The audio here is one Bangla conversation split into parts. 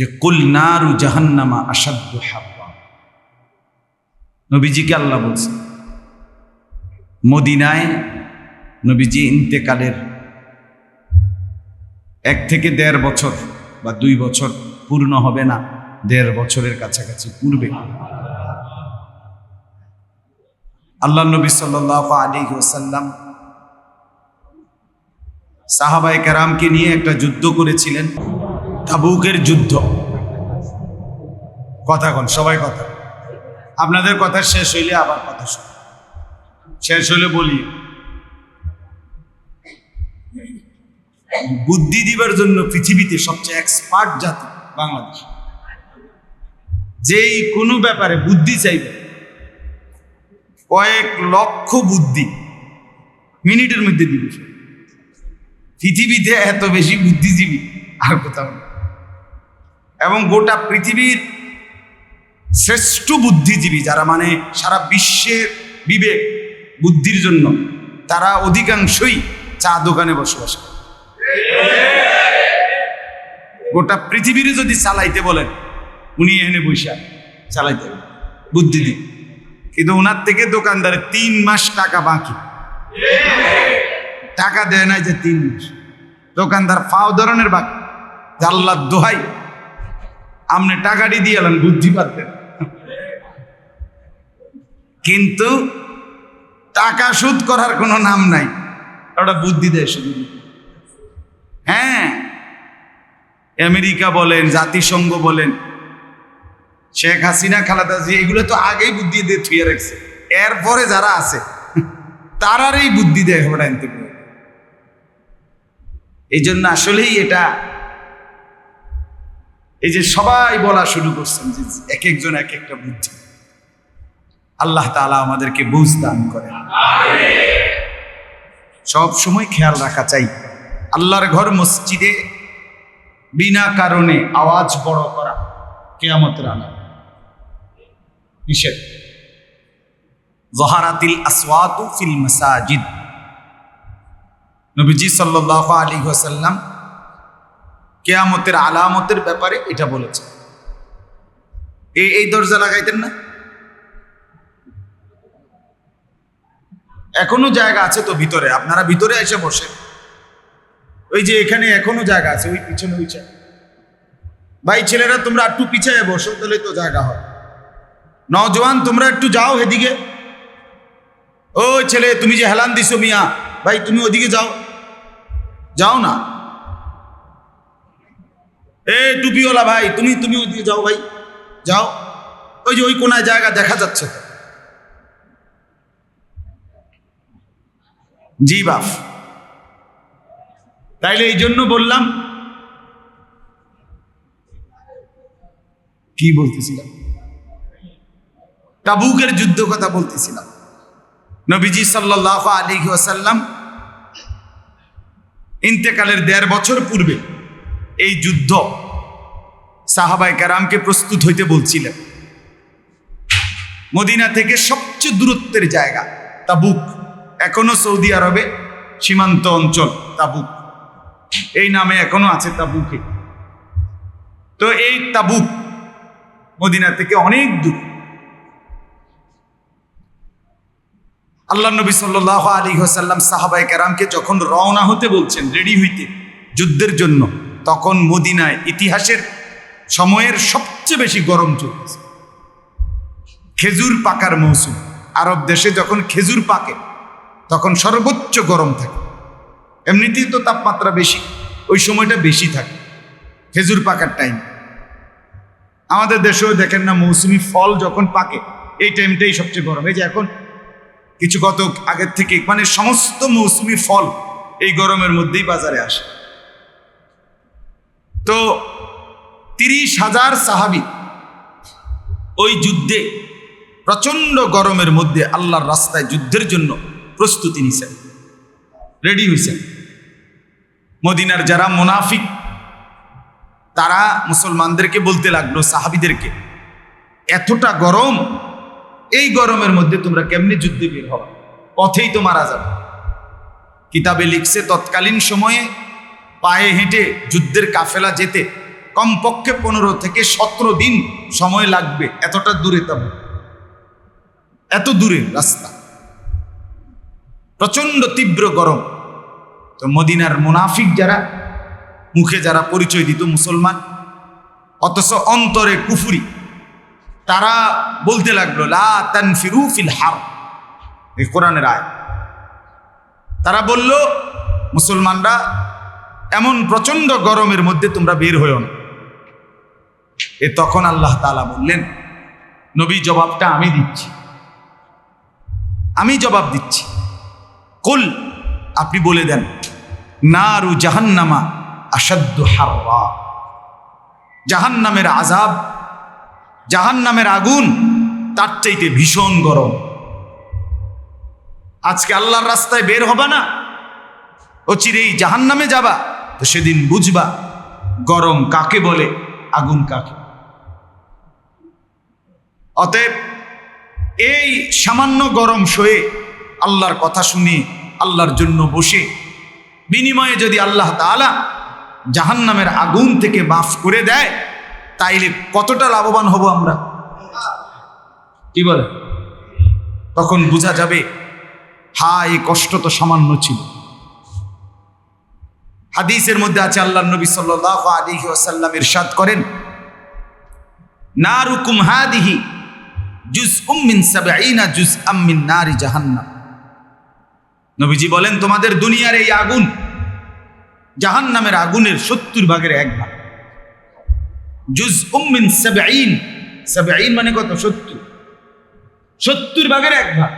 যে কুল নারু জাহান্নামা আসাদ্দু হাব্বা নবীজিকে আল্লাহ বলছে মদিনায় নবীজি ইন্তেকালের এক থেকে দেড় বছর বা দুই বছর পূর্ণ হবে না, দেড় বছরের কাছাকাছি পূর্বে। আল্লাহ নবী সাল্লাহ আলী ওসাল্লাম সাহাবাই কারামকে নিয়ে একটা যুদ্ধ করেছিলেন। তাবুকের যুদ্ধ। কথা কন, সবাই কথা। আপনাদের কথা শেষ হইলে আবার কথা শুন। শেষ হইলে বলি। বুদ্ধি দিবার জন্য পৃথিবীতে সবচেয়ে এক্সপার্ট জাতি বাংলাদেশ। যেই কোনো ব্যাপারে বুদ্ধি চাইবে। কয়েক লক্ষ বুদ্ধি মিনিটের মধ্যে দিবে। পৃথিবীতে এত বেশি বুদ্ধিজীবী আর কোথাও নেই। এবং গোটা পৃথিবীর শ্রেষ্ঠ বুদ্ধিজীবী, যারা মানে সারা বিশ্বের বিবেক, বুদ্ধির জন্য, তারা অধিকাংশই চা দোকানে বসবাস করে। গোটা পৃথিবীর যদি চালাইতে বলেন, উনি এনে বৈশা চালাইতে বুদ্ধি দিয়ে। কিন্তু ওনার থেকে দোকানদারের তিন মাস টাকা বাকি। টাকা দেয় নাই যে তিন মাস। দোকানদার ফাও ধরনের বাকি। জাল্লার দোহাই। আপনি টাকাটি দিয়ে এলেন, বুদ্ধি পাতেন কিন্তু টাকা সুদ করার কোনো নাম নাই। ওটা বুদ্ধি দেয় শুধু। হ্যাঁ আমেরিকা বলেন, জাতিসংঘ বলেন, শেখ হাসিনা, খালাদা জি এগুলো তো আগেই বুদ্ধি দিয়ে থুয়ে রাখছে। এরপরে যারা আছে তারারই বুদ্ধি দেয় পারে এই জন্য আসলেই এটা এই যে সবাই বলা শুরু করছেন যে এক একজন এক একটা বুদ্ধি। আল্লাহ তাআলা আমাদেরকে বুঝ দান করেন। সব সময় খেয়াল রাখা চাই। আল্লাহর ঘর মসজিদে বিনা কারণে আওয়াজ বড় করা কেয়ামতের আনা নিষেধ। জহারাতিল আসওয়াতু ফিল মাসাজিদ। নবীজি সাল্লাল্লাহু আলাইহি ওয়াসাল্লাম কেয়ামতের আলামতের ব্যাপারে এটা বলেছে। এই এই দরজা লাগাইতেন না? এখনও জায়গা আছে তো ভিতরে, আপনারা ভিতরে এসে বসে ওই যে এখানে এখনও জায়গা আছে, ওই পিছনে ওই। ভাই, ছেলেরা, তোমরা একটু পিছিয়ে বসো, তাহলে তো জায়গা হয় নজওয়ান তোমরা একটু যাও এদিকে। ও ছেলে, তুমি যে হেলান দিছো মিয়া, ভাই, তুমি ওদিকে যাও। যাও না? এ টুপিওয়ালা ভাই, তুমি তুমি ওদিকে যাও ভাই। যাও। ওই যে ওই কোনায় জায়গা দেখা যাচ্ছে। জি বাপ। তাইলে এই জন্য বললাম, কি বলতেছিলাম? তাবুকের যুদ্ধ কথা বলতেছিলাম। নবীজি সাল্লাহ আলী ওয়াসাল্লাম ইন্তেকালের দেড় বছর পূর্বে এই যুদ্ধ সাহাবাই কারামকে প্রস্তুত হইতে বলছিলেন। মদিনা থেকে সবচেয়ে দূরত্বের জায়গা তাবুক। এখনও সৌদি আরবে সীমান্ত অঞ্চল তাবুক। এই নামে এখনও আছে তাবুকে। তো এই তাবুক মদিনা থেকে অনেক দূর। আল্লাহ নবী সাল্লাহ আলী হোসাল্লাম সাহাবাই কেরামকে যখন রওনা হতে বলছেন, রেডি হইতে যুদ্ধের জন্য তখন মদিনায় ইতিহাসের সময়ের সবচেয়ে বেশি গরম চলতেছে। খেজুর পাকার মৌসুম। আরব দেশে যখন খেজুর পাকে, তখন সর্বোচ্চ গরম থাকে। এমনিতেই তো তাপমাত্রা বেশি, ওই সময়টা বেশি থাকে, খেজুর পাকার টাইম আমাদের দেশেও দেখেন না, মৌসুমি ফল যখন পাকে, এই টাইমটাই সবচেয়ে গরম। এই যে এখন কিছু গত আগের থেকে মানে সমস্ত মৌসুমি ফল এই গরমের মধ্যেই বাজারে আসে। তো তিরিশ হাজার সাহাবি ওই যুদ্ধে প্রচণ্ড গরমের মধ্যে আল্লাহর রাস্তায় যুদ্ধের জন্য প্রস্তুতি নিছেন রেডি হয়েছেন মদিনার যারা মোনাফিক, তারা মুসলমানদেরকে বলতে লাগল, সাহাবিদেরকে, এতটা গরম, এই গরমের মধ্যে তোমরা কেমনি যুদ্ধে বের হও? পথেই তো মারা যাবে। কিতাবে লিখছে, তৎকালীন সময়ে পায়ে হেঁটে যুদ্ধের কাফেলা যেতে কমপক্ষে পনেরো থেকে সতেরো দিন সময় লাগবে এতটা দূরে তবে। এত দূরে রাস্তা। প্রচণ্ড তীব্র গরম। তো মদিনার মুনাফিক যারা, মুখে যারা পরিচয় দিত মুসলমান, অথচ অন্তরে কুফুরি, তারা বলতে লাগল, লা ফিল হার এই কোরআনের আয় তারা বলল, মুসলমানরা এমন প্রচণ্ড গরমের মধ্যে তোমরা বের হইও না। এ তখন আল্লাহ তাআলা বললেন, নবী, জবাবটা আমি দিচ্ছি। আমি জবাব দিচ্ছি। কুল, আপনি বলে দেন, নারু জাহান্নামা আসাদ্দ হারওয়া জাহান্নামের আজাব জাহান্নামের আগুন, তার চাইতে ভীষণ গরম। আজকে আল্লাহর রাস্তায় বের হবে না ও চিরেই জাহান্নামে যাবা। তো সেদিন বুঝবা গরম কাকে বলে, আগুন কাকে? অতএব এই সামান্য গরম সয়ে আল্লাহর কথা শুনে আল্লাহর জন্য বসে বিনিময়ে যদি আল্লাহ তাআলা জাহান্নামের আগুন থেকে মাফ করে দেয়, তাইলে কতটা লাভবান হব আমরা? কি বলে? তখন বোঝা যাবে হা এই কষ্ট তো সামান্য ছিল। হাদিসের মধ্যে আছে আল্লাহ নবী সাল্লাল্লাহু আলাইহি ওয়াসাল্লাম ইরশাদ করেন, নারুকুম হাদিহি জুজউম মিন সাবঈনা জুজআম মিন নারি জাহান্নাম। নবীজি বলেন, তোমাদের দুনিয়ার এই আগুন জাহান্নামের আগুনের সত্তর ভাগের এক ভাগ। জুজ উম্মিন সাবঈন সাবঈন মানে কত? সত্তর। সত্তর ভাগের এক ভাগ।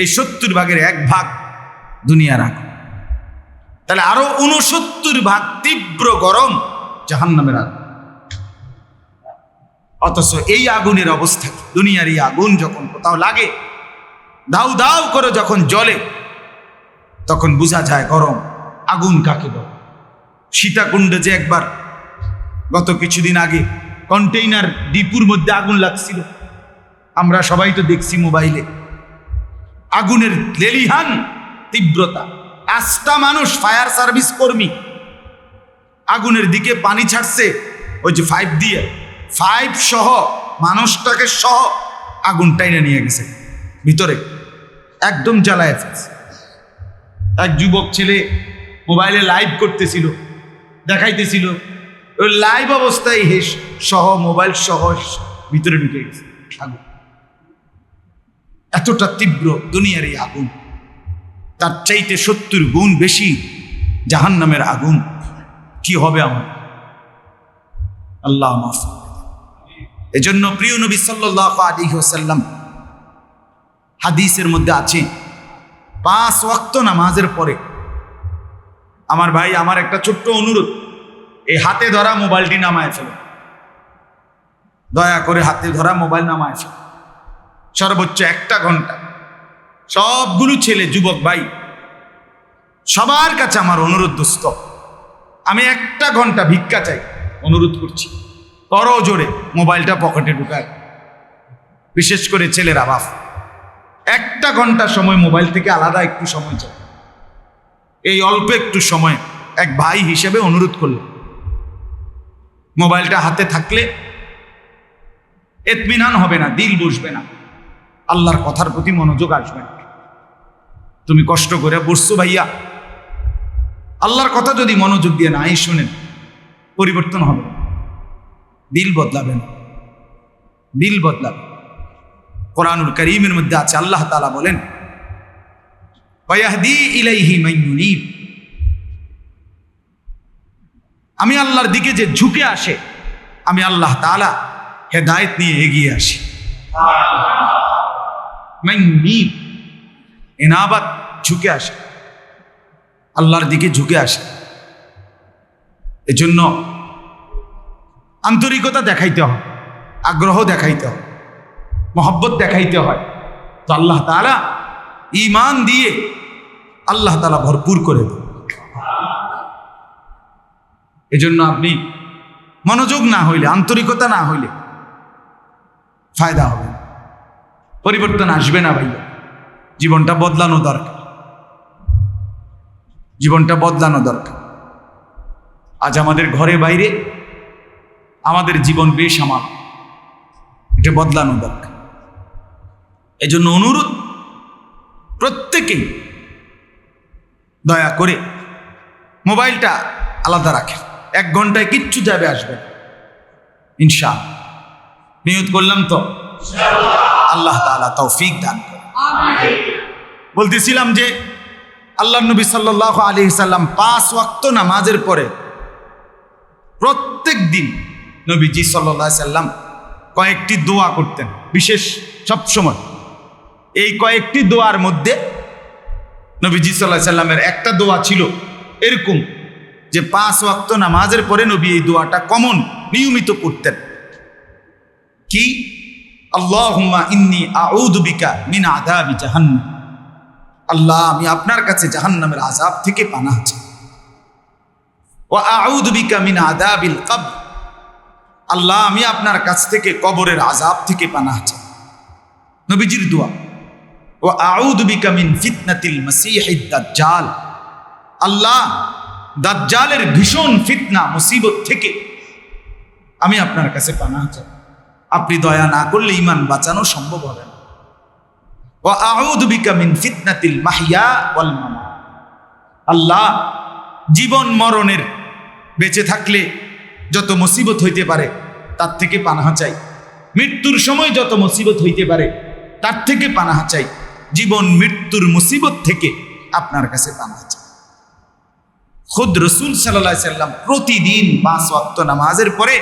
এই সত্তর ভাগের এক ভাগ দুনিয়ার আগুন। তাহলে আরও উনসত্তর ভাগ তীব্র গরম জাহান্নামের আগুন। অথচ এই আগুনের অবস্থা? দুনিয়ার এই আগুন যখন কোথাও লাগে, দাউ দাউ করে যখন জলে তখন বোঝা যায় গরম, আগুন কাকে বল? সীতাকুণ্ডে যে একবার গত কিছুদিন আগে কন্টেইনার ডিপুর মধ্যে আগুন লাগছিল, আমরা সবাই তো দেখছি মোবাইলে। আগুনের লেলিহান তীব্রতা। আটটা মানুষ ফায়ার সার্ভিস কর্মী। আগুনের দিকে পানি ছাড়ছে, ওই যে ফাইভ দিয়ে। ফাইভ সহ, মানুষটাকে সহ আগুন টাইনে নিয়ে গেছে। ভিতরে একদম জ্বালায় ফেলছে। এক যুবক ছেলে মোবাইলে লাইভ করতেছিল, দেখাইতেছিল। ওই লাইভ অবস্থায় হেস সহ, মোবাইল সহ ভিতরে ঢুকে গেছে আগুন। এতটা তীব্র দুনিয়ার এই আগুন। তার চাইতে সত্তর গুণ বেশি জাহান নামের আগুন। কি হবে আমার? আল্লাহ মাফ এজন্য প্রিয় নবী সাল্লাহ আলী ওসাল্লাম হাদিসের মধ্যে আছে, পাঁচ ওয়াক্ত নামাজের পরে আমার ভাই আমার একটা ছোট্ট অনুরোধ, এই হাতে ধরা মোবাইলটি নামায় ফেলো। দয়া করে হাতে ধরা মোবাইল নামায় ফেলো। সর্বোচ্চ একটা ঘণ্টা সবগুলো ছেলে, যুবক ভাই, সবার কাছে আমার অনুরোধ, দোস্ত, আমি একটা ঘণ্টা ভিক্ষা চাই, অনুরোধ করছি। করো জোরে, মোবাইলটা পকেটে ঢুকায়। বিশেষ করে ছেলেরা, বাপ। একটা ঘণ্টা সময় মোবাইল থেকে আলাদা একটু সময় চাই। এই অল্প একটু সময় এক ভাই হিসেবে অনুরোধ করল। মোবাইলটা হাতে থাকলে এতমিনান হবে না, দিল বসবে না। আল্লাহর কথার প্রতি মনোযোগ আসবে না। তুমি কষ্ট করে বসছো ভাইয়া। আল্লাহর কথা যদি মনোযোগ দিয়ে নাই শোনেন, পরিবর্তন হবে। দিল বদলাবে না দিল বদলাবে কোরআনুল করিমের মধ্যে আছে, আল্লাহ তালা বলেন আমি আল্লাহর দিকে যে ঝুঁকে আসে, আমি আল্লাহ তাআলা হেদায়েত নিয়ে এগিয়ে আসি। মাইয়ুনিব এনাবাত ঝুঁকে আসে। আল্লাহর দিকে ঝুঁকে আসে। এজন্য আন্তরিকতা দেখাইতে হয়, আগ্রহ দেখাইতে হয়, মহব্বত দেখাইতে হয়। তো আল্লাহ তালা ইমান দিয়ে আল্লাহ তালা ভরপুর করে দেন। এজন্য আপনি মনোযোগ না হইলে, আন্তরিকতা না হইলে ফায়দা হবে পরিবর্তন আসবে না ভাইয়া। জীবনটা বদলানো দরকার। জীবনটা বদলানো দরকার। আজ আমাদের ঘরে বাইরে আমাদের জীবন বেশ আমার। এটা বদলানো দরকার। এজন্য অনুরোধ প্রত্যেকেই দয়া করে মোবাইলটা আলাদা রাখেন। এক ঘন্টায় কিচ্ছু যাবে আসবে। ইনশা নিয়ত করলাম তো? আল্লাহ তাআলা তৌফিক দান করে বলতেছিলাম যে আল্লাহ নবী সাল্লাহ আলী সাল্লাম পাঁচ ওয়াক্ত নামাজের পরে প্রত্যেক দিন নবীজি সাল্লাহ সাল্লাম কয়েকটি দোয়া করতেন, বিশেষ সবসময় এই কয়েকটি দোয়ার মধ্যে নবীজি সাল্লাহ সাল্লামের একটা দোয়া ছিল এরকম যে পাঁচ ওয়াক্ত নামাজের পরে নবী এই দোয়াটা কমন, নিয়মিত করতেন। কি? আল্লাহুম্মা ইন্নি আউযু বিকা মিন আযাবি জাহান্নাম। আল্লাহ, আমি আপনার কাছে জাহান্নামের আযাব থেকে পানা চাই। মিন আযাবিল কবর। আল্লাহ, আমি আপনার কাছ থেকে কবরের আজাব থেকে পানা চাই। নবীজির দোয়া। ও আউযু বিকা মিন ফিতনাতিল মাসীহিদ দাজ্জাল। আল্লাহ, দাজ্জালের ভীষণ ফিতনা, মুসিবত থেকে আমি আপনার কাছে পানা চাই। আপনি দয়া না করলে ইমান বাঁচানো সম্ভব হবে না। ও মামাত আল্লাহ জীবন মরণের বেঁচে থাকলে যত মুসিবত হইতে পারে, তার থেকে পানাহা চাই। মৃত্যুর সময় যত মুসিবত হইতে পারে, তার থেকে পানাহা চাই। জীবন মৃত্যুর মুসিবত থেকে আপনার কাছে পানাহা চাই। খুদ রসুল সাল্লাহ সাল্লাম প্রতিদিন পাঁচ ওয়াক্ত নামাজের পরে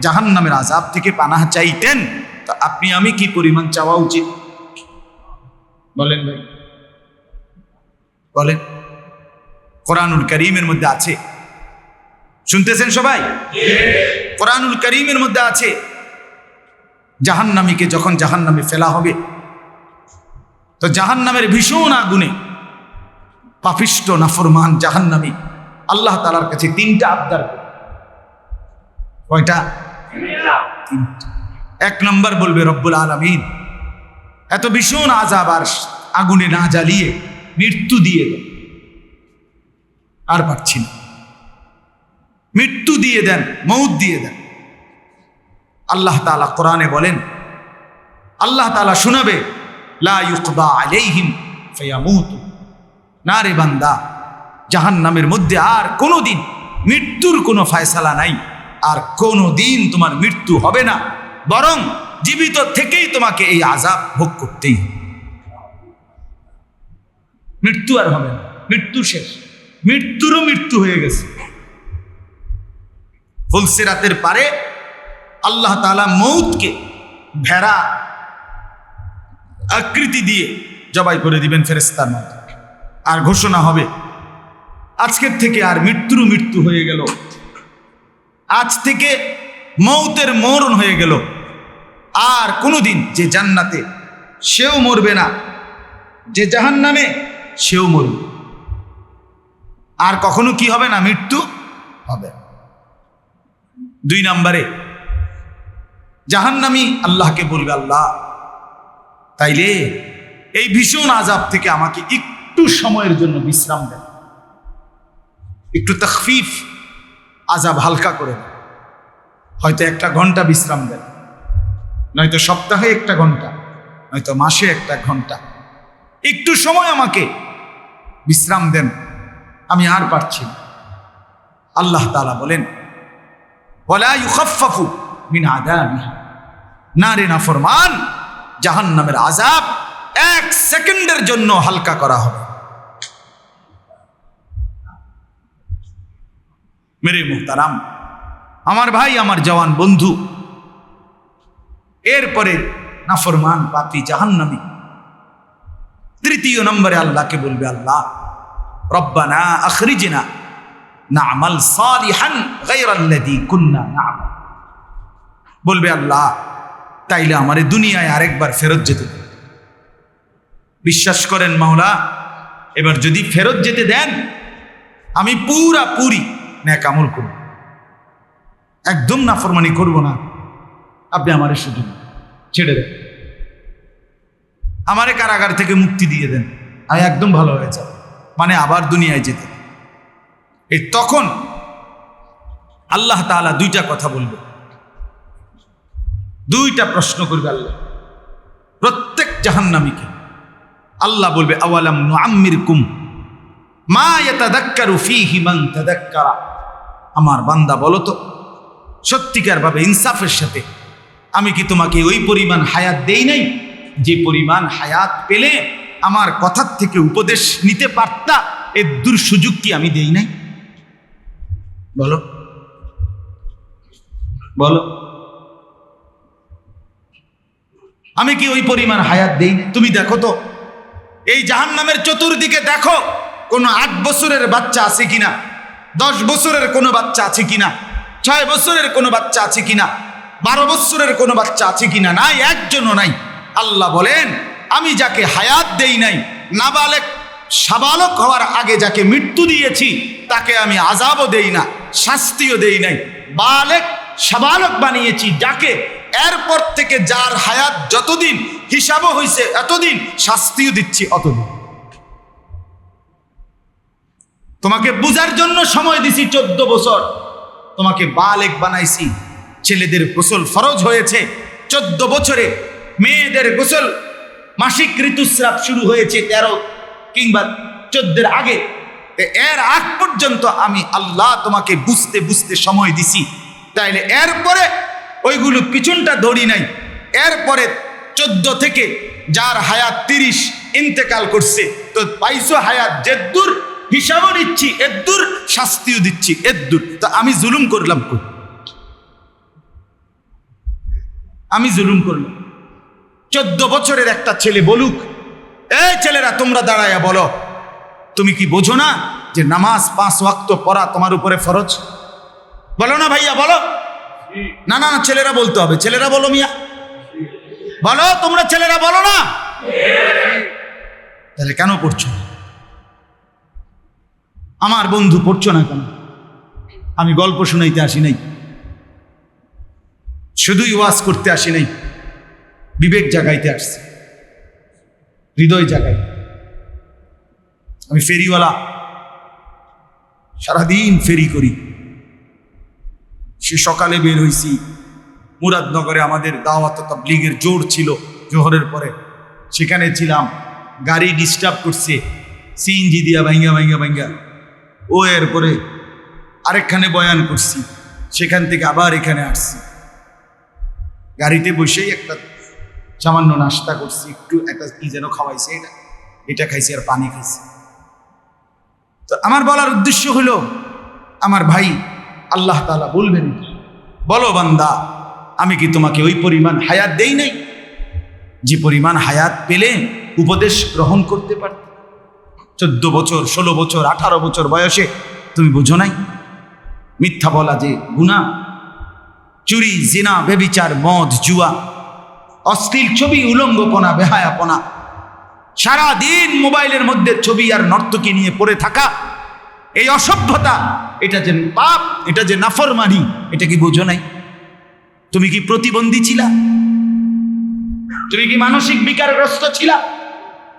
জাহান নামের আজাব থেকে পানাহা চাইতেন। তো আপনি আমি কি পরিমাণ চাওয়া উচিত? বলেন ভাই। বলেন। কোরআনুল করিমের মধ্যে আছে। শুনতেছেন সবাই? কোরআনুল করিমের মধ্যে আছে। জাহান্নামীকে যখন জাহান্নামে ফেলা হবে, তো জাহান্নামের ভীষণ আগুনে পাপিষ্ট, নাফরমান জাহান্নামী আল্লাহ তালার কাছে তিনটা আবদার। কয়টা। এক নম্বর বলবে রব্বুল আলমিন এত ভীষণ আজাব আর আগুনে না জ্বালিয়ে মৃত্যু দিয়ে দেন। আর পারছি না। মৃত্যু দিয়ে দেন, মৌত দিয়ে দেন। আল্লাহ তালা কোরআনে বলেন, আল্লাহ তালা শোনাবে না রে বান্দা জাহান নামের মধ্যে আর কোনো দিন মৃত্যুর কোনো ফায়সালা নাই, আর কোনো দিন তোমার মৃত্যু হবে না। বরং জীবিত থেকেই তোমাকে এই আজাব ভোগ করতেই। মৃত্যু আর হবে না। মৃত্যু শেষ। মৃত্যুরও মৃত্যু হয়ে গেছে। ফুলসিরাতের পারে আল্লাহ তালা মৌতকে ভেড়া আকৃতি দিয়ে জবাই করে দিবেন ফেরেস্তার মতো। আর ঘোষণা হবে, আজকের থেকে আর মৃত্যুরও মৃত্যু হয়ে গেল। আজ থেকে মৌতের মরণ হয়ে গেল। আর কোনোদিন যে জান্নাতে সেও মরবে না, যে জাহান নামে সেও মরবে। আর কখনো কি হবে না, মৃত্যু হবে। দুই নম্বরে, জাহান্নামি আল্লাহকে বলবে, আল্লাহ, তাইলে এই ভীষণ আজাব থেকে আমাকে একটু সময়ের জন্য বিশ্রাম দেন। একটু তখফিফ আজাব হালকা করে দেন। হয়তো একটা ঘণ্টা বিশ্রাম দেন। নয়তো সপ্তাহে একটা ঘণ্টা, নয়তো মাসে একটা ঘণ্টা। একটু সময় আমাকে বিশ্রাম দেন, আমি আর পারছি না। আল্লাহ তালা বলেন, ওয়ালা ইউখাফফাফু মিন আযাবিহা। না রে না ফরমান জাহান্নামের আজাব এক সেকেন্ডের জন্য হালকা করা হবে। মেরে মুহতারাম, আমার ভাই, আমার জওয়ান বন্ধু এরপরে নাফরমান পাপি জাহান্নামী। তৃতীয় নম্বরে আল্লাহকে বলবে আল্লাহ, রব্বানা আখরিজনা নামাল সালিহান গায়রাল্লাযী কুন্না না'মাল। বলবে আল্লাহ, তাইলে আমারে দুনিয়ায় আরেকবার ফেরত যেতে বিশ্বাস করেন মাওলা, এবার যদি ফেরত যেতে দেন, আমি পুরা পুরি ন্যাক আমল করব। একদম নাফরমানি করব না। আপনি আমারে সুযোগ ছেড়ে দেন। আমারে কারাগার থেকে মুক্তি দিয়ে দেন। আমি একদম ভালো হয়ে যাব। মানে আবার দুনিয়ায় যেতে। এই তখন আল্লাহ তাআলা দুইটা কথা বলবে। দুইটা প্রশ্ন করবে আল্লাহ। প্রত্যেক জাহান্নামীকে আল্লাহ বলবে, আওয়ালাম নুআম্মির কুম মা ইয়াতাদাক্কারু ফীহি মান তাদাক্কারা। আমার বান্দা বলো তো সত্যিকার ভাবে ইনসাফের সাথে আমি কি তোমাকে ওই পরিমাণ হায়াত দেই নাই? যে পরিমাণ হায়াত পেলে আমার কথার থেকে উপদেশ নিতে পারতা, এর দূর সুযোগ কি আমি দেই নাই? বলো। বলো। আমি কি ওই পরিমাণ হায়াত দেই তুমি দেখো তো। এই জাহান্নামের চতুর্দিকে দেখো, কোনো আট বছরের বাচ্চা আছে কিনা? দশ বছরের কোনো বাচ্চা আছে কিনা? ছয় বছরের কোনো বাচ্চা আছে কিনা? বারো বৎসরের কোনো বাচ্চা আছে কিনা? নাই, একজনও নাই। আল্লাহ বলেন, আমি যাকে হায়াত দেই নাই, নাবালেক, সাবালক হওয়ার আগে যাকে মৃত্যু দিয়েছি, তাকে আমি আজাবও দেই না, শাস্তিও দেই নাই। বালেক, সাবালক বানিয়েছি যাকে এরপর থেকে যার হায়াত যতদিন, হিসাবও হয়েছে এতদিন, শাস্তিও দিচ্ছি অতদিন। তোমাকে বুঝার জন্য সময় দিছি চোদ্দ বছর। তোমাকে বালেক বানাইছি। ছেলেদের গোসল ফরজ হয়েছে। চোদ্দ বছরে মেয়েদের গোসল মাসিক ঋতুস্রাব শুরু হয়েছে তেরো কিংবা চোদ্দের আগে। এর আগ পর্যন্ত আমি আল্লাহ তোমাকে বুঝতে বুঝতে সময় দিছি। তাইলে এরপরে ওইগুলো পিছনটা ধরি নাই। এরপরে চোদ্দ থেকে যার হায়াত তিরিশ ইন্তেকাল করছে, তো পাইছো হায়াত যেদ্দুর, হিসাবও নিচ্ছি, এদ্দুর, শাস্তিও দিচ্ছি, এদ্দুর। তো আমি জুলুম করলাম কই? আমি জুলুম করলাম চোদ্দ বছরের একটা ছেলে বলুক এ ছেলেরা তোমরা দাঁড়ায়া বলো। তুমি কি বোঝো না যে নামাজ পাঁচ ওয়াক্ত পড়া তোমার উপরে ফরজ? বলো না ভাইয়া বলো। না না না ছেলেরা বলতে হবে। ছেলেরা বলো মিয়া। বলো তোমরা ছেলেরা বলো না। তাহলে কেন পড়ছো? আমার বন্ধু পড়ছো না কেন? আমি গল্প শুনাইতে আসি নাই। শুধুই ওয়াজ করতে আসি নাই, বিবেক জাগাইতে আসছি, হৃদয় জাগাই। আমি ফেরিওয়ালা, সারাদিন ফেরি করি। সে সকালে বের হইছি, মুরাদনগরে আমাদের দাওয়াত তাবলীগের জোর ছিল জোহরের পরে। সেখানে ছিলাম, গাড়ি ডিস্টার্ব করছে সিএনজি দিয়া ভাঙ্গা ভাঙ্গা ভাঙ্গা ও এরপরে আরেকখানে বয়ান করছি, সেখান থেকে আবার এখানে আসছি। গাড়িতে বসেই একটা সামান্য নাস্তা করছি, একটু একটা কি যেন খাওয়াইছে এটা। এটা খাইছি আর পানি খাইছি। তো আমার বলার উদ্দেশ্য হলো, আমার ভাই আল্লাহ তাআলা বলবেন বলো বান্দা, আমি কি তোমাকে ওই পরিমাণ হায়াত দেই নাই, যে পরিমাণ হায়াত পেলে উপদেশ গ্রহণ করতে পারত? চোদ্দ বছর, ষোলো বছর, আঠারো বছর বয়সে তুমি বুঝো নাই, মিথ্যা বলা যে গুণা চুরি, জিনা, বেবিচার, মদ, জুয়া, অশ্লীল ছবি, উলঙ্গপনা, বেহায়াপনা সারা দিন মোবাইলের মধ্যে ছবি আর নর্তকী নিয়ে পড়ে থাকা, এই অসভ্যতা, এটা যে পাপ, এটা যে নাফরমানি, এটা কি বোঝো নাই? তুমি কি প্রতিবন্ধী ছিলা? তুমি কি মানসিক বিকারগ্রস্ত ছিলা?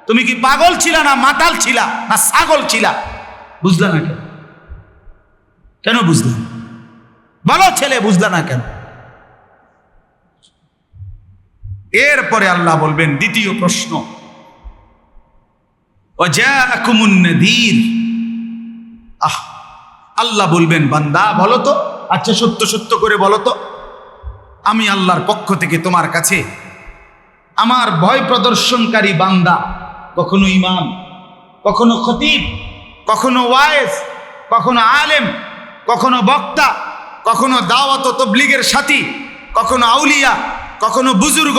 তুমি কি পাগল ছিলা না মাতাল ছিলা না ছাগল ছিলা? বুঝলা না কেন? কেন বুঝলা? বলো ছেলে, বুঝলা না কেন? এরপরে আল্লাহ বলবেন, দ্বিতীয় প্রশ্ন। আহ, আল্লাহ বলবেন, বান্দা, বলো তো। আচ্ছা সত্য সত্য করে বলো তো। আমি আল্লাহর পক্ষ থেকে তোমার কাছে আমার ভয় প্রদর্শনকারী বান্দা, কখনো ইমাম, কখনো খতিব, কখনো ওয়ায়েস কখনো আলেম, কখনো বক্তা, কখনো দাওয়াত তবলিগের সাথী, কখনো আউলিয়া কখনো বুজুর্গ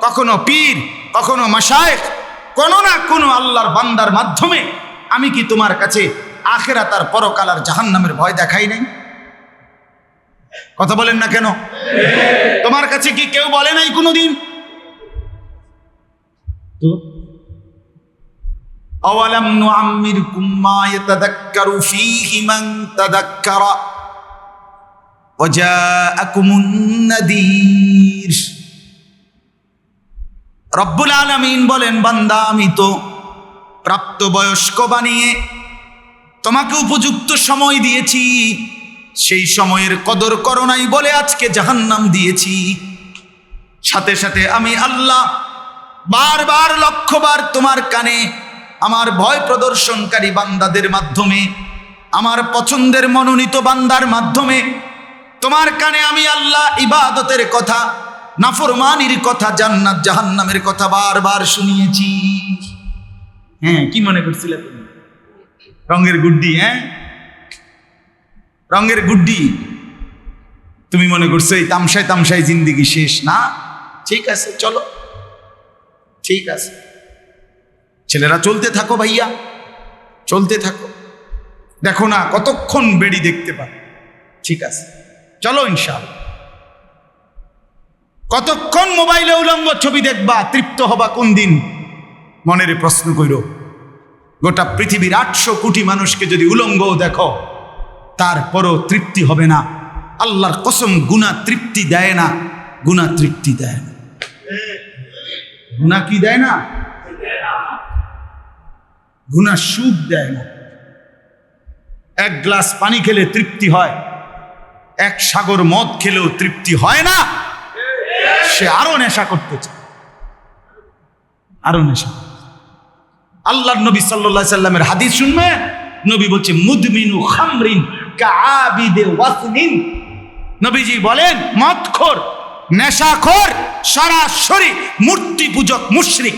কখনো পীর কখনো মাসায়েক কোনো না কোনো আল্লাহর বান্দার মাধ্যমে আমি কি তোমার কাছে আখেরা তার পরকাল আর জাহান্নামের ভয় দেখাই নাই কথা বলেন না কেন তোমার কাছে কি কেউ বলে নাই কোনোদিন তো أولم نعمركم ما يتذكر فيه من تذكر وجاءكم النذير রব্বুল আলমিন বলেন, বান্দা, আমি তো প্রাপ্তবয়স্ক বানিয়ে তোমাকে উপযুক্ত সময় দিয়েছি। সেই সময়ের কদর করো নাই বলে আজকে জাহান্নাম দিয়েছি। সাথে সাথে আমি আল্লাহ বারবার লক্ষবার তোমার কানে আমার ভয় প্রদর্শনকারী বান্দাদের মাধ্যমে, আমার পছন্দের মনোনীত বান্দার মাধ্যমে, তোমার কানে আমি আল্লাহ ইবাদতের কথা নাফরমানির কথা জান্নাত জাহান্নামের কথা বারবার শুনিয়েছি। হ্যাঁ কি মনে করছিলে তুমি? রঙের গুড্ডি হ্যাঁ? রঙের গুড্ডি। তুমি মনে করছ এই তামসায় তামসায় জিন্দিগি শেষ না? ঠিক আছে চলো। ঠিক আছে। ছেলেরা চলতে থাকো ভাইয়া। চলতে থাকো। দেখো না কতক্ষণ বেড়ি দেখতে পাবে। ঠিক আছে। চলো ইনশাল কতক্ষণ মোবাইলে উলঙ্গ ছবি দেখবা, তৃপ্ত হবা কোন দিন? মনের প্রশ্ন কইর, গোটা পৃথিবীর আটশো কোটি মানুষকে যদি উলঙ্গ দেখো, তারপরও তৃপ্তি হবে না। আল্লাহর কসম, গুণা তৃপ্তি দেয় না, গুণা তৃপ্তি দেয় না। গুণা কি দেয় না? গুণা সুখ দেয় না। এক গ্লাস পানি খেলে তৃপ্তি হয়, এক সাগর মদ খেলেও তৃপ্তি হয় না। সে আরও নেশা করতে চায়। আরও নেশা। আল্লাহ নবী সাল্লাল্লাহু সাল্লামের হাদিস শুনবে? নবী বলছে, মুদমিনু খামরিন কাআবিদে ওয়াসনিন। নবীজি বলেন, মদখোর, নেশাখোর, সরাসরি মূর্তি পূজক মুশরিক।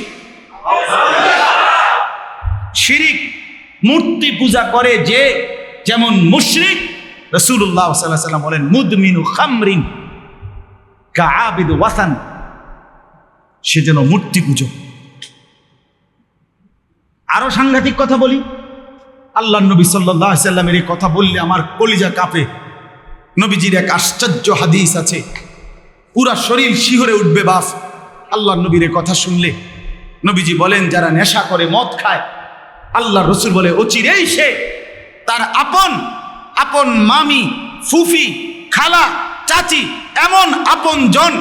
শিরিক মূর্তি পূজা করে যে যেমন মুশরিক রসুল্লাহ সাল্লাহ সাল্লাম বলেন, মুদমিনু খামরিন। কাআবিদ ওয়াসান, সে যেন মূর্তি পুজো। আরও সাংঘাতিক কথা বলি। আল্লাহ নবী সাল্লামের এই কথা বললে আমার কলিজা কাঁপে। নবীজির এক আশ্চর্য হাদিস আছে। পুরা শরীর শিহরে উঠবে বাস। আল্লাহ নবীর কথা শুনলে নবীজি বলেন, যারা নেশা করে, মদ খায় আল্লাহ রসুল বলে, অচিরেই সে, তার আপন আপন মামি, ফুফি, খালা চাচি, এমন আপন জন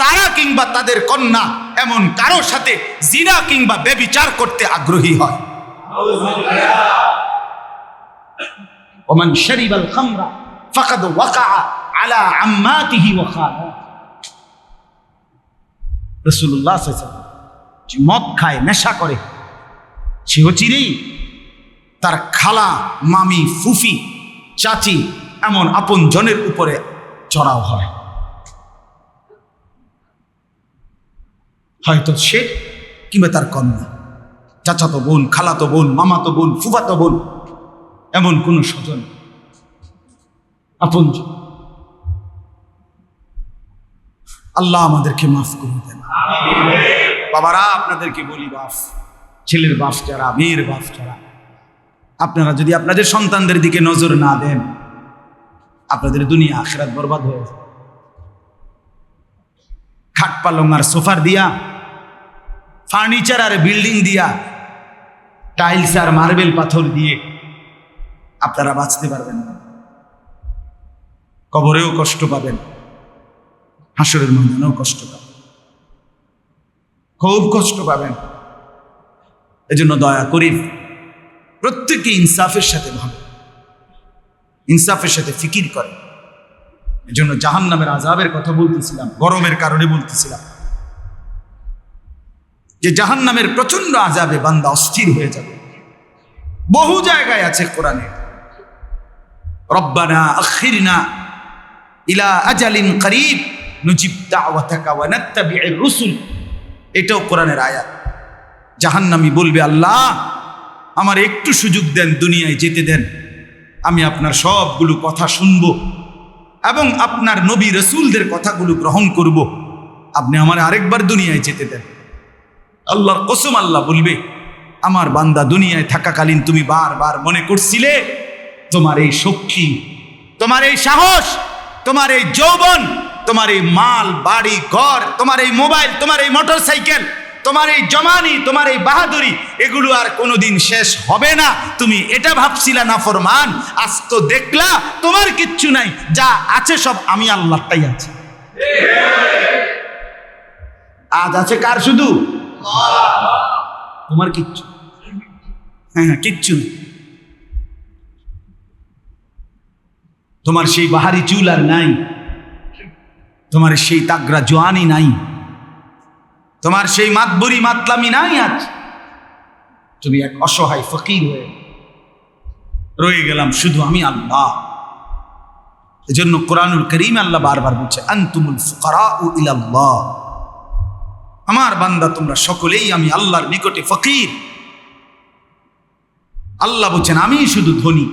তারা কিংবা তাদের কন্যা, এমন কারও সাথে জিনা কিংবা বেবিচার করতে আগ্রহী হয়। মদ খায়, নেশা করে, সে চিরেই তার খালা, মামি, ফুফি, চাচি, এমন আপন জনের উপরে চড়াও হয়। হয়তো সে কিংবা তার কন্যা। চাচাতো বোন, খালাতো বোন, মামাতো বোন, ফুফাতো বোন, এমন কোন স্বজন। আপন আল্লাহ আমাদেরকে মাফ করে দেন। বাবারা, আপনাদেরকে বলি বাফ। ছেলের বাপ যারা, মেয়ের বাপ যারা, আপনারা যদি আপনাদের সন্তানদের দিকে নজর না দেন আপনাদের দুনিয়া আখরাত বরবাদ হয়ে যাবে খাট পালং আর সোফার দিয়া, ফার্নিচার আর বিল্ডিং দিয়া, টাইলস আর মার্বেল পাথর দিয়ে আপনারা বাঁচতে পারবেন না। কবরেও কষ্ট পাবেন, হাসরের ময়দানেও কষ্ট পাবেন। খুব কষ্ট পাবেন। এজন্য দয়া করি প্রত্যেকে ইনসাফের সাথে ভাবে ইনসাফের সাথে ফিকির করে। এজন্য জাহান নামের আজাবের কথা বলতেছিলাম, গরমের কারণে বলতেছিলাম। যে জাহান নামের প্রচণ্ড আজাবে বান্দা অস্থির হয়ে যাবে। বহু জায়গায় আছে কোরআনে। রব্বানা আখিরনা ইলা আজালিন করিব, নুজিব দাওয়াতাকা ওয়া নাত্তাবি'ir রুসুল। এটাও কোরআনের আয়াত। জাহান্নামী বলবে, আল্লাহ, আমার একটু সুযোগ দেন, দুনিয়ায় যেতে দেন। আমি আপনার সবগুলো কথা শুনব এবং আপনার নবী রসুলদের কথাগুলো গ্রহণ করব। আপনি আমার আরেকবার দুনিয়ায় যেতে দেন। আল্লাহর কসম আল্লাহ বলবে, আমার বান্দা দুনিয়ায় থাকাকালীন তুমি বারবার মনে করছিলে, তোমার এই শক্তি, তোমার এই সাহস, তোমার এই যৌবন, তোমার এই মাল, বাড়ি, ঘর, তোমার এই মোবাইল, তোমার এই মোটর সাইকেল তোমার এই জমানি, তোমার এই বাহাদুরি, এগুলো আর কোনোদিন শেষ হবে না। তুমি এটা ভাবছিলা না ফরমান? আজ তো দেখলা, তোমার কিচ্ছু নাই, যা আছে সব আমি আল্লাহটাই আছে। আজ আছে কার শুধু? তোমার কিচ্ছু। হ্যাঁ হ্যাঁ কিচ্ছু। তোমার সেই বাহারি চুল আর নাই। তোমার সেই তাগরা জোয়ানি নাই। তোমার সেই মাতবরি মাতলামি নাই আজ? তুমি এক অসহায় ফকির হয়ে রয়ে গেলাম শুধু আমি আল্লাহ। এজন্য কোরআনুল করিম আল্লাহ বারবার বলছে, আন্তুমুল ফুকারা ও ইলাল্লাহ। আমার বান্দা, তোমরা সকলেই আমি আল্লাহর নিকটে ফকির। আল্লাহ বলছেন, আমি শুধু ধনী,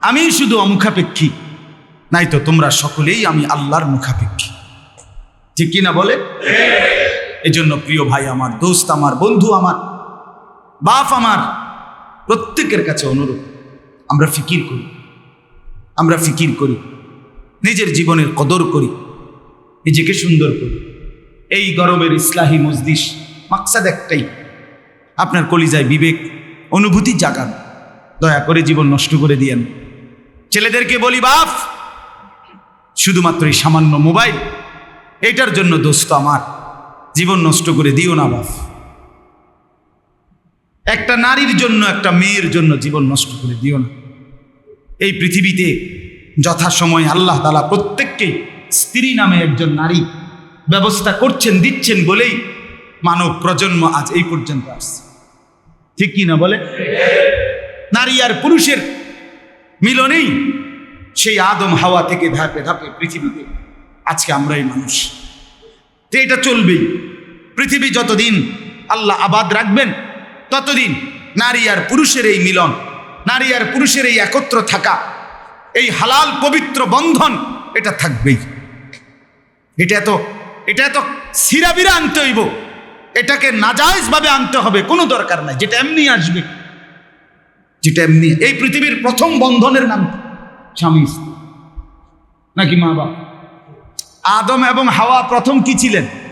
আমি শুধু অমুখাপেক্ষী নাই তো তোমরা সকলেই আমি আল্লাহর মুখাপেক্ষী। ঠিক কিনা বলে? এজন্য প্রিয় ভাই আমার, দোস্ত আমার, বন্ধু আমার, বাপ আমার, প্রত্যেকের কাছে অনুরোধ, আমরা ফিকির করি, আমরা ফিকির করি, নিজের জীবনের কদর করি, নিজেকে সুন্দর করি। এই গরমের ইসলাহী মজলিস, মাকসাদ একটাই, আপনার কলিজায় বিবেক, অনুভূতি জাগান, দয়া করে জীবন নষ্ট করে দিয়েন। ছেলেদেরকে বলি, বাপ, শুধুমাত্র এই সামান্য মোবাইল এটার জন্য দোস্ত আমার জীবন নষ্ট করে দিও না, বাপ। একটা নারীর জন্য, একটা মেয়ের জন্য জীবন নষ্ট করে দিও না। এই পৃথিবীতে যথাসময় আল্লাহ তালা প্রত্যেককে স্ত্রী নামে একজন নারী ব্যবস্থা করছেন, দিচ্ছেন বলেই মানব প্রজন্ম আজ এই পর্যন্ত আসছে। ঠিক কি না বলে? নারী আর পুরুষের মিলনেই সেই আদম হাওয়া থেকে ধাপে ধাপে পৃথিবীতে আজকে আমরাই মানুষ। তো এটা চলবেই। পৃথিবী যতদিন আল্লাহ আবাদ রাখবেন, ততদিন নারী আর পুরুষের এই মিলন, নারী আর পুরুষের এই একত্র থাকা, এই হালাল পবিত্র বন্ধন, এটা থাকবেই। এটা এত এটা এত সিরাবিরা আনতে হইব। এটাকে নাজায়জভাবে আনতে হবে, কোনো দরকার নাই, যেটা এমনি আসবে। যেটা এমনি, এই পৃথিবীর প্রথম বন্ধনের নাম স্বামী নাকি মা বাবা আদম এবং হাওয়া প্রথম কি ছিলেন?